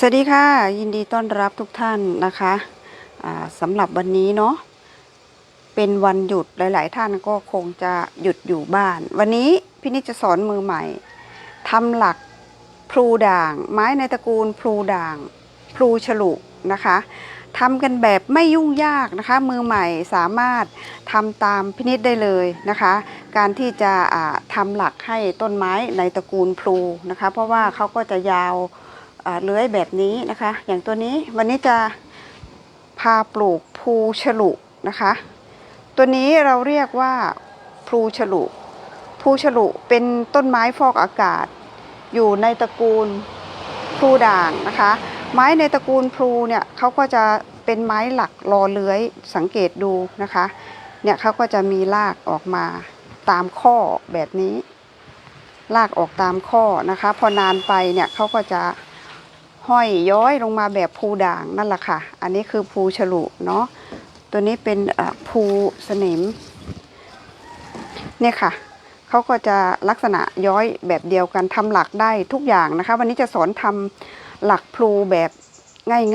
สวัสดีค่ะ ยินดีต้อนรับทุกท่านนะคะสำหรับวันนี้เนาะเป็นวันหยุดหลาย ๆ ท่านก็คงจะหยุดอยู่บ้าน วันนี้พี่นิจจะสอนมือใหม่ทำหลักพลูด่าง ไม้ในตระกูลพลูด่างพลูฉลุนะคะทำกันแบบไม่ยุ่งยากนะคะ มือใหม่สามารถทำตามพินิจได้เลยนะคะ การที่จะอ่าทำหลักให้ต้นไม้ในตระกูลพลูนะคะ เพราะว่าเขาก็จะยาว เลื้อยแบบนี้นะคะ อย่างตัวนี้วันนี้จะพาปลูกภูฉลุนะคะ ตัวนี้เราเรียกว่าภูฉลุภูฉลุเป็นต้นไม้ฟอกอากาศ อยู่ในตระกูลพลูด่างนะคะ ไม้ในตระกูลพลูเนี่ยเขาก็จะเป็นไม้หลักรอเลื้อยสังเกตดูนะคะเนี่ยเขาก็จะมีรากออกมาตามข้อแบบนี้ลากออกตามข้อนะคะ พอนานไปเนี่ยเขาก็จะ ห้อยย้อยลงมาแบบภูด่างนั่นแหละค่ะ อันนี้คือภูฉลุเนาะตัวนี้เป็นภูสนิมเนี่ยค่ะเขาก็จะลักษณะย้อยแบบเดียวกันทำหลักได้ทุกอย่างนะคะ วันนี้จะสอนทำหลักพลูแบบ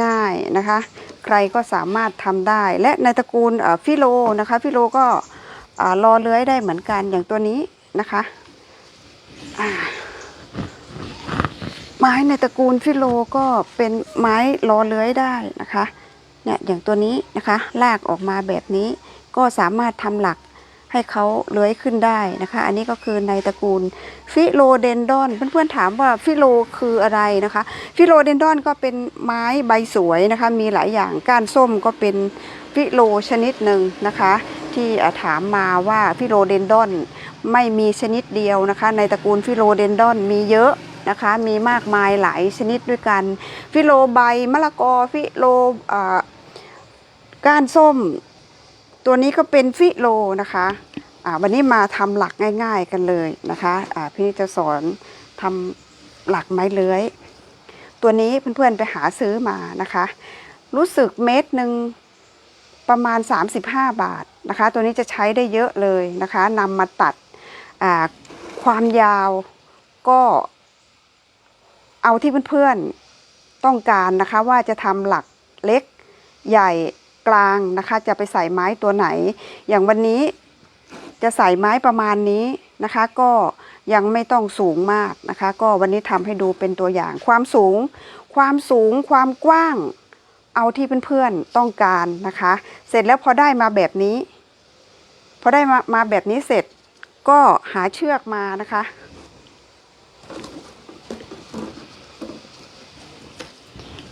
ง่ายๆนะคะ ใครก็สามารถทำได้ และในตระกูลฟิโลนะคะฟิโลก็รอเลื้อยได้เหมือนกันอย่างตัวนี้นะคะ ไม้ในตระกูลฟิโลก็เป็นไม้ล้อเลื้อยได้นะคะเนี่ยอย่างตัวนี้นะคะลากออกมาแบบนี้ก็สามารถทำหลักให้เขาเลื้อยขึ้นได้นะคะ อันนี้ก็คือในตระกูลฟิโลเดนดอน เพื่อนๆถามว่าฟิโลคืออะไรนะคะ ฟิโลเดนดอนก็เป็นไม้ใบสวยนะคะ มีหลายอย่างก้านส้มก็เป็นฟิโลชนิดหนึ่งนะคะ ที่ถามมาว่าฟิโลเดนดอนไม่มีชนิดเดียวนะคะ ในตระกูลฟิโลเดนดอนมีเยอะ นะคะ มีมากมายหลายชนิดด้วยกัน ฟิโลใบมะละกอฟิโลก้านส้ม ตัวนี้ก็เป็นฟิโลนะคะวันนี้มาทำหลักง่าย ๆกันเลยนะคะอ่าพี่จะสอนทำหลักไม้เลื้อย ตัวนี้เพื่อนๆไปหาซื้อมานะคะ รู้สึกเม็ดหนึ่งประมาณ 35 บาทนะคะ ตัวนี้จะใช้ได้เยอะเลยนะคะนำมาตัดความยาวก็ เอาที่เพื่อนๆต้องการนะคะ ว่าจะทำหลักเล็กใหญ่กลางนะคะ จะไปใส่ไม้ตัวไหน อย่างวันนี้จะใส่ไม้ประมาณนี้นะคะ ก็ยังไม่ต้องสูงมากนะคะ ก็วันนี้ทำให้ดูเป็นตัวอย่าง ความสูง ความสูง ความกว้าง เอาที่เพื่อนๆต้องการนะคะ เสร็จแล้วพอได้มาแบบนี้ พอได้มามาแบบนี้เสร็จก็หาเชือกมานะคะ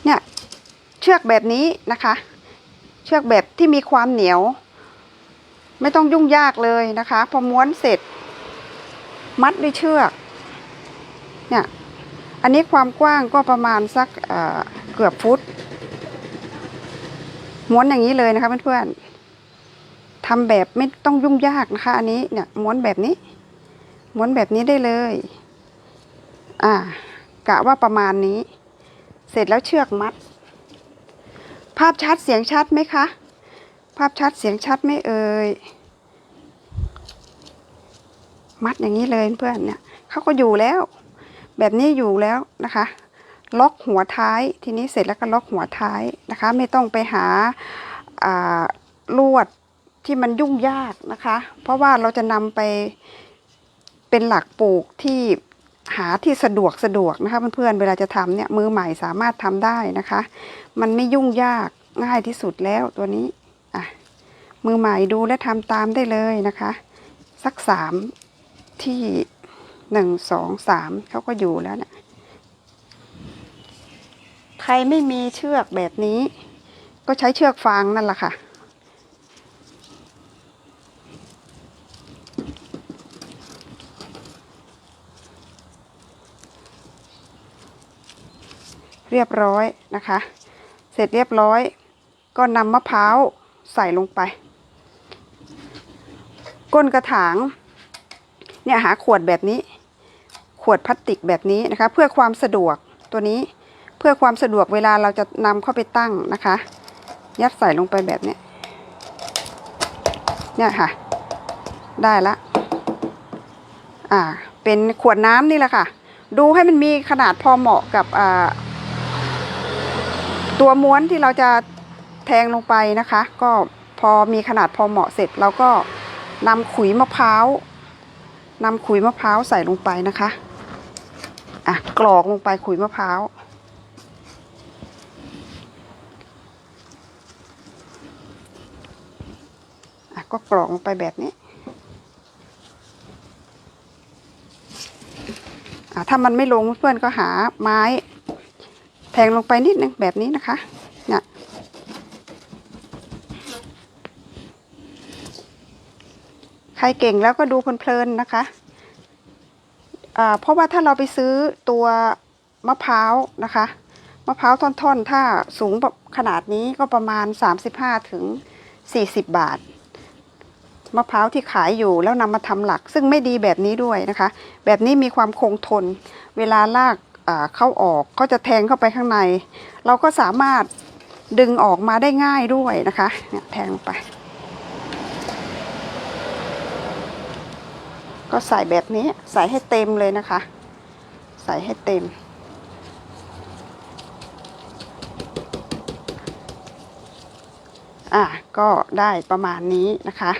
เนี่ยเชือกแบบนี้นะคะ เชือกแบบที่มีความเหนียว ไม่ต้องยุ่งยากเลยนะคะ พอม้วนเสร็จ มัดด้วยเชือกเนี่ยอันนี้ความกว้างก็ประมาณสักเเกือบฟุต ม้วนอย่างนี้เลยนะคะเพื่อนๆทำแบบไม่ต้องยุ่งยากนะคะ อันนี้เนี่ยม้วนแบบนี้ ม้วนแบบนี้ได้เลย อ่ากะว่าประมาณนี้ เสร็จแล้วเชือกมัด ภาพชัดเสียงชัดไหมคะ ภาพชัดเสียงชัดไหมเอ่ย มัดอย่างนี้เลยเพื่อนเนี่ยเขาก็อยู่แล้ว แบบนี้อยู่แล้วนะคะ ล็อกหัวท้ายทีนี้เสร็จแล้วก็ล็อกหัวท้ายนะคะ ไม่ต้องไปหาลวดที่มันยุ่งยากนะคะ เพราะว่าเราจะนำไปเป็นหลักปลูกที่ หาที่สะดวกสะดวกนะคะเพื่อนๆเวลาจะทำเนี่ยมือใหม่สามารถทำได้นะคะ มันไม่ยุ่งยากง่ายที่สุดแล้วตัวนี้อะมือใหม่ดูและทำตามได้เลยนะคะ สักสามที่หนึ่งสองสามเขาก็อยู่แล้วเนี่ยใครไม่มีเชือกแบบนี้ ก็ใช้เชือกฟางนั่นแหละค่ะ เรียบร้อยนะคะ เสร็จเรียบร้อย ก็นำมะพร้าวใส่ลงไป ก้นกระถางเนี่ยหาขวดแบบนี้ ขวดพลาสติกแบบนี้นะคะ เพื่อความสะดวกตัวนี้เพื่อความสะดวกเวลาเราจะนำเข้าไปตั้งนะคะ ยัดใส่ลงไปแบบนี้เนี่ยค่ะ ได้ละอ่า เป็นขวดน้ำนี่แหละค่ะ ดูให้มันมีขนาดพอเหมาะกับอ่า ตัวม้วนที่เราจะแทงลงไปนะคะ ก็พอมีขนาดพอเหมาะเสร็จเราก็นำขุยมะพร้าวนำขุยมะพร้าวใส่ลงไปนะคะอะกรอกลงไปขุยมะพร้าวอะก็กรอกลงไปแบบนี้อะถ้ามันไม่ลงเพื่อนก็หาไม้ แทงลงไปนิดนึงแบบนี้นะคะเนี่ยใครเก่งแล้วก็ดูเพลินๆนะคะอ่าเพราะว่าถ้าเราไปซื้อตัวมะพร้าวนะคะมะพร้าวท่อนๆ ถ้าสูงแบบขนาดนี้ก็ประมาณ 35ถึง40 บาท มะพร้าวที่ขายอยู่แล้วนำมาทำหลัก ซึ่งไม่ดีแบบนี้ด้วยนะคะ แบบนี้มีความคงทน เวลาลาก เข้าออกก็จะแทงเข้าไปข้างใน เราก็สามารถดึงออกมาได้ง่ายด้วยนะคะเนี่ยแทงลงไป ก็ใส่แบบนี้ใส่ให้เต็มเลยนะคะ ใส่ให้เต็ม อะก็ได้ประมาณนี้นะคะ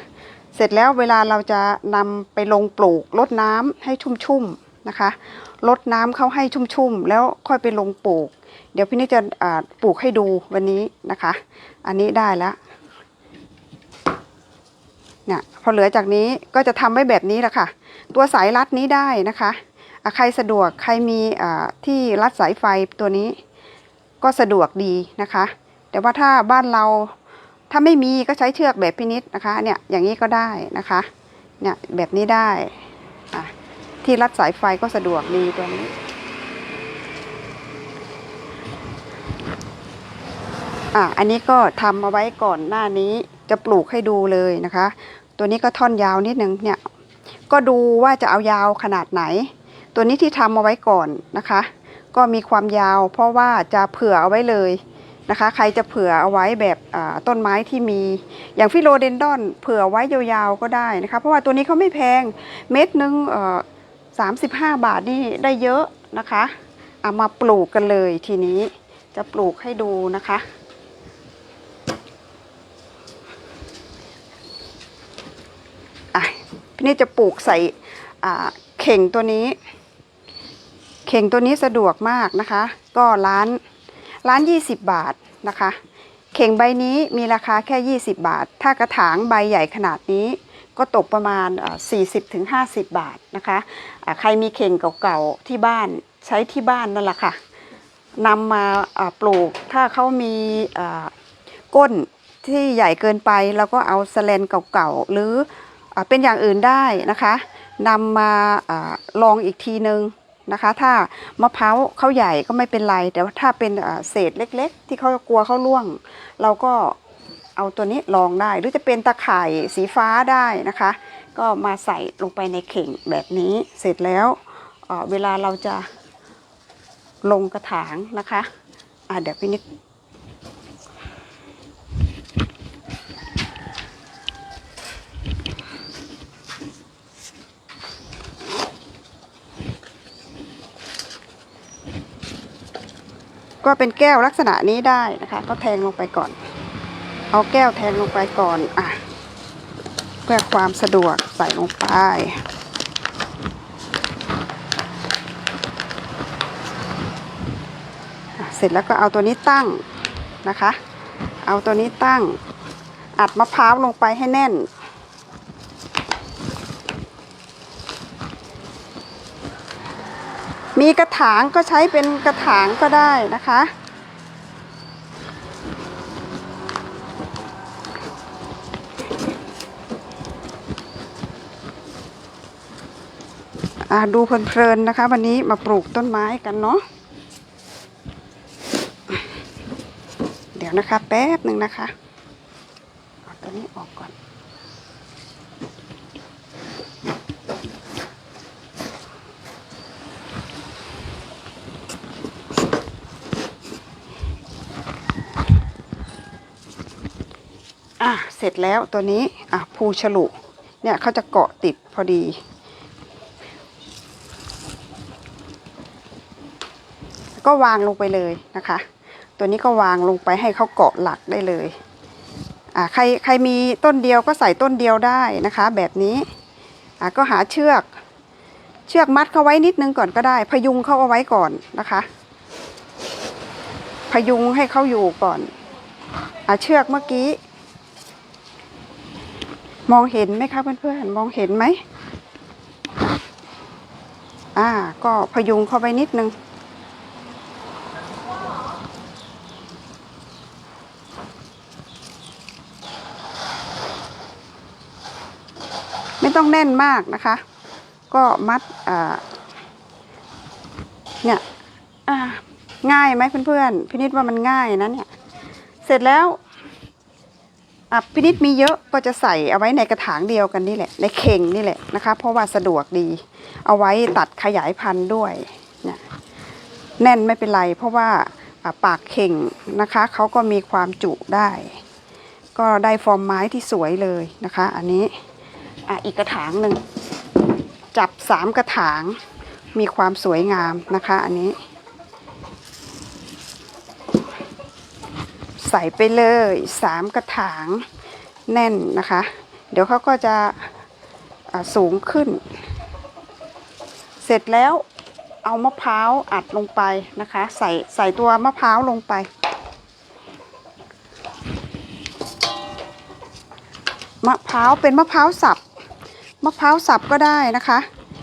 เสร็จแล้วเวลาเราจะนำไปลงปลูกลดน้ำให้ชุ่มๆนะคะ ลดน้ำเข้าให้ชุ่มๆ แล้วค่อยไปลงปลูก เดี๋ยวพี่นี่จะปลูกให้ดูวันนี้นะคะ อันนี้ได้แล้วเนี่ยพอเหลือจากนี้ก็จะทำไว้แบบนี้แหละค่ะ ตัวสายรัดนี้ได้นะคะใครสะดวกใครมีที่รัดสายไฟตัวนี้ ก็สะดวกดีนะคะ แต่ว่าถ้าบ้านเราถ้าไม่มีก็ใช้เชือกแบบพินิษนะคะเนี่ยอย่างนี้ก็ได้นะคะเนี่ยแบบนี้ได้ ที่รัดสายไฟก็สะดวกดีตัวนี้ อะ อันนี้ก็ทำเอาไว้ก่อนหน้านี้จะปลูกให้ดูเลยนะคะ ตัวนี้ก็ท่อนยาวนิดนึงเนี่ย ก็ดูว่าจะเอายาวขนาดไหน ตัวนี้ที่ทำเอาไว้ก่อนนะคะ ก็มีความยาว เพราะว่าจะเผื่อเอาไว้เลยนะคะ ใครจะเผื่อเอาไว้แบบต้นไม้ที่มีอย่างฟิโลเดนดอน เผื่อไว้ยาวๆก็ได้นะคะ เพราะว่าตัวนี้เขาไม่แพงเม็ดนึ่ง สามสิบห้าบาทนี่ได้เยอะนะคะเอามาปลูกกันเลยทีนี้จะปลูกให้ดูนะคะ อะพี่นี่จะปลูกใส่เข่งตัวนี้ เข่งตัวนี้สะดวกมากนะคะ ก็ร้านร้าน 20 บาทนะคะ เข่งใบนี้มีราคาแค่ 20 บาท ถ้ากระถางใบใหญ่ขนาดนี้ ก็ตกประมาณ 40-50 บาทนะคะใครมีเข่งเก่าๆที่บ้านใช้ที่บ้านนั่นแหละค่ะนำมาปลูกถ้าเขามีก้นที่ใหญ่เกินไปเราก็เอาสแลนเก่าๆหรืออเป็นอย่างอื่นได้นะคะนำมาอลองอีกทีนึงนะคะ ถ้ามะพร้าวเขาใหญ่ก็ไม่เป็นไร แต่ว่าถ้าเป็นเศษเล็ก ๆ ที่เขากลัวเขาล่วง เราก็ เอาตัวนี้ลองได้ หรือจะเป็นตะข่ายสีฟ้าได้นะคะ ก็มาใส่ลงไปในเข่งแบบนี้เสร็จแล้วอ่าเวลาเราจะลงกระถางนะคะอ่าเดี๋ยวพี่นิดก็เป็นแก้วลักษณะนี้ได้นะคะ ก็แทงลงไปก่อน เอาแก้วแทงลงไปก่อนอะเพื่อความสะดวกใส่ลงไป เสร็จแล้วก็เอาตัวนี้ตั้งนะคะ เอาตัวนี้ตั้ง อัดมะพร้าวลงไปให้แน่น มีกระถางก็ใช้เป็นกระถางก็ได้นะคะ ดูเพลินๆนะคะ วันนี้มาปลูกต้นไม้กันเนาะเดี๋ยวนะคะ แป๊บหนึ่งนะคะเอาตัวนี้ออกก่อน อะ เสร็จแล้วตัวนี้ อะภูฉลุเนี่ยเขาจะเกาะติดพอดี ก็วางลงไปเลยนะคะ ตัวนี้ก็วางลงไปให้เขาเกาะหลักได้เลยอ่าใครใครมีต้นเดียวก็ใส่ต้นเดียวได้นะคะ แบบนี้อ่าก็หาเชือก เชือกมัดเขาไว้นิดนึงก่อนก็ได้ พยุงเขาเอาไว้ก่อนนะคะ พยุงให้เขาอยู่ก่อนอ่าเชือกเมื่อกี้ มองเห็นไหมคะเพื่อนๆมองเห็นไหมอ่าก็พยุงเข้าไปนิดนึง ต้องแน่นมากนะคะ ก็มัดเนี่ยง่ายไหมเพื่อนๆพินิดว่ามันง่ายนะเนี่ย เสร็จแล้วอะพินิดมีเยอะก็จะใส่เอาไว้ในกระถางเดียวกันนี่แหละ ในเข่งนี่แหละนะคะ เพราะว่าสะดวกดี เอาไว้ตัดขยายพันธุ์ด้วยเนี่ยแน่นไม่เป็นไร เพราะว่าปากเข่งนะคะเขาก็มีความจุได้ ก็ได้ฟอร์มไม้ที่สวยเลยนะคะ อันนี้ อะอีกกระถางหนึ่งจับสามกระถางมีความสวยงามนะคะอันนี้ ใส่ไปเลยสามกระถางแน่นนะคะ เดี๋ยวเขาก็จะอ่าสูงขึ้น เสร็จแล้วเอามะพร้าวอัดลงไปนะคะ ใส่ใส่ตัวมะพร้าวลงไป มะพร้าวเป็นมะพร้าวสับ มะพร้าวสับก็ได้นะคะ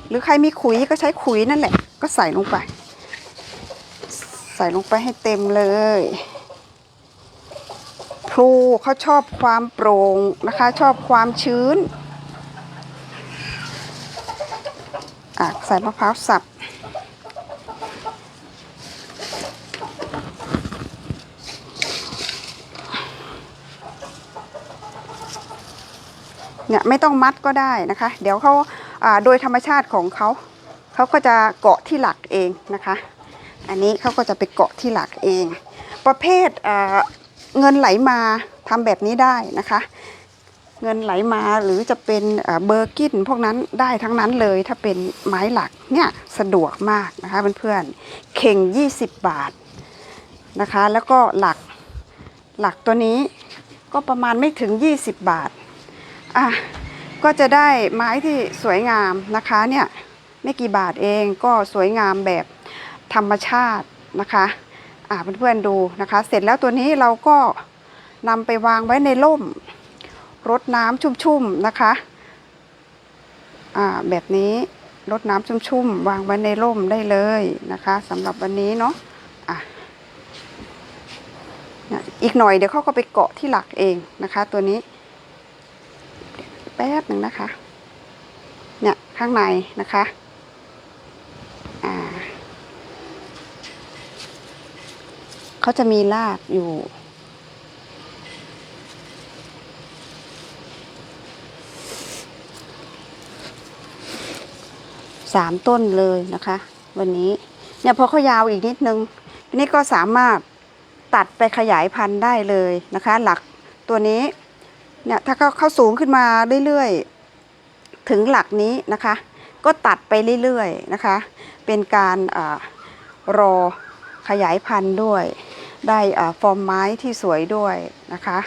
หรือใครมีขุยก็ใช้ขุยนั่นแหละ ก็ใส่ลงไป ใส่ลงไปให้เต็มเลยพลูเขาชอบความโปร่งนะคะ ชอบความชื้นอะใส่มะพร้าวสับ เนี่ยไม่ต้องมัดก็ได้นะคะ เดี๋ยวเขาโดยธรรมชาติของเขาเขาก็จะเกาะที่หลักเองนะคะ อันนี้เขาก็จะไปเกาะที่หลักเอง ประเภทเงินไหลมาทำแบบนี้ได้นะคะ เงินไหลมาหรือจะเป็นเบอร์กินพวกนั้นได้ทั้งนั้นเลยถ้าเป็นไม้หลักเนี่ยสะดวกมากนะคะเพื่อนๆเข่ง 20 บาทนะคะ แล้วก็หลักหลักตัวนี้ก็ประมาณไม่ถึง 20 บาท อะก็จะได้ไม้ที่สวยงามนะคะเนี่ยไม่กี่บาทเองก็สวยงามแบบธรรมชาตินะคะอ่าเพื่อนๆดูนะคะ เสร็จแล้วตัวนี้เราก็นำไปวางไว้ในร่มรดน้ำชุ่มๆนะคะอ่าแบบนี้รดน้ำชุ่มๆวางไว้ในร่มได้เลยนะคะสำหรับวันนี้เนาะอะอีกหน่อยเดี๋ยวเขาก็ไปเกาะที่หลักเองนะคะ ตัวนี้ แป๊บหนึ่งนะคะ เนี่ยข้างในนะคะ อ่าเขาจะมีรากอยู่สามต้นเลยนะคะ วันนี้เนี่ยพอเขายาวอีกนิดนึงนี้ก็สามารถตัดไปขยายพันธุ์ได้เลยนะคะ หลักตัวนี้ เนี่ยถ้าเขาเขาสูงขึ้นมาเรื่อยๆ ถึงหลักนี้นะคะ ก็ตัดไปเรื่อยๆนะคะ เป็นการอารอขยายพันธุ์ด้วย ได้ฟอร์มไม้ที่สวยด้วยนะคะ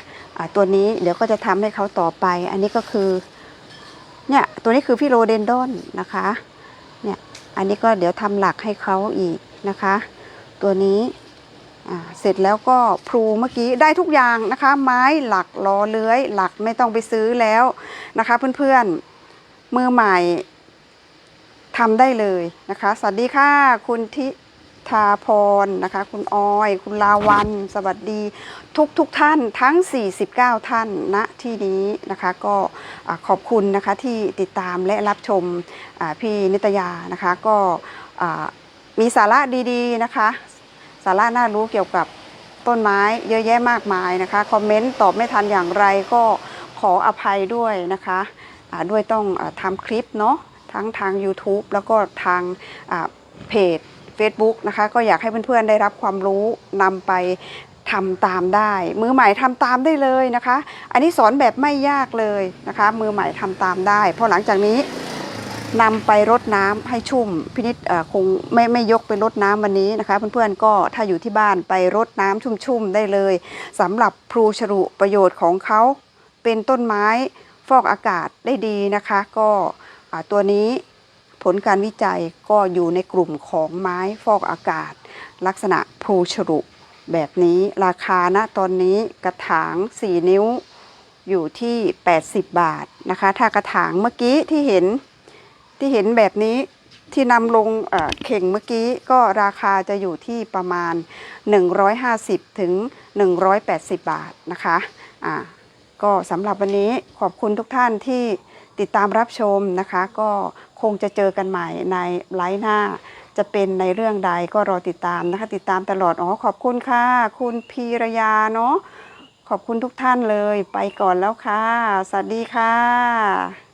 ตัวนี้เดี๋ยวก็จะทำให้เขาต่อไป อันนี้ก็คือเนี่ยตัวนี้คือพี่โรเดนดอนนะคะเนี่ยอันนี้ก็เดี๋ยวทำหลักให้เขาอีกนะคะ ตัวนี้ เสร็จแล้วก็พลูเมื่อกี้ได้ทุกอย่างนะคะ ไม้หลักล้อเลื้อย หลักไม่ต้องไปซื้อแล้วนะคะ เพื่อนๆมือใหม่ทำได้เลยนะคะ สวัสดีค่ะ คุณทิธาพรนะคะ คุณออย คุณลาวัน สวัสดีทุกทุกท่านทั้ง 49 ท่านณที่นี้นะคะ ก็ขอบคุณนะคะที่ติดตามและรับชมพี่นิตยานะคะ ก็มีสาระดีๆนะคะ สาระน่ารู้เกี่ยวกับต้นไม้เยอะแยะมากมายนะคะคอมเมนต์ตอบไม่ทันอย่างไรก็ขออภัยด้วยนะคะด้วยต้องอทำคลิปเนาะทั้งทาง YouTube แล้วก็ทางเพจ Facebook นะคะก็อยากให้เพื่อนๆได้รับความรู้นำไปทำตามได้ มือใหม่ทำตามได้เลยนะคะ อันนี้สอนแบบไม่ยากเลยนะคะ มือใหม่ทำตามได้ เพราะหลังจากนี้ นำไปรดน้ำให้ชุ่มพินิษคงไม่ไม่ยกไปรดน้ำวันนี้นะคะ เพื่อนๆก็ถ้าอยู่ที่บ้านไปรดน้ำชุ่มๆได้เลยสำหรับพลูฉรุประโยชน์ของเขาเป็นต้นไม้ฟอกอากาศได้ดีนะคะ ก็ตัวนี้ผลการวิจัยก็อยู่ในกลุ่มของไม้ฟอกอากาศ ลักษณะพลูฉรุแบบนี้ราคาณตอนนี้กระถาง 4 นิ้วอยู่ที่ 80 บาทนะคะ ถ้ากระถางเมื่อกี้ที่เห็น ที่เห็นแบบนี้ที่นำลงเเข่งเมื่อกี้ก็ราคาจะอยู่ที่ประมาณ 150ถึง180 บาทนะคะอ่าก็สำหรับวันนี้ขอบคุณทุกท่านที่ติดตามรับชมนะคะ ก็คงจะเจอกันใหม่ในไลฟ์หน้า จะเป็นในเรื่องใดก็รอติดตามนะคะ ติดตามตลอด อ๋อ ขอบคุณค่ะ คุณพีรยาเนาะขอบคุณทุกท่านเลยไปก่อนแล้วค่ะ สวัสดีค่ะ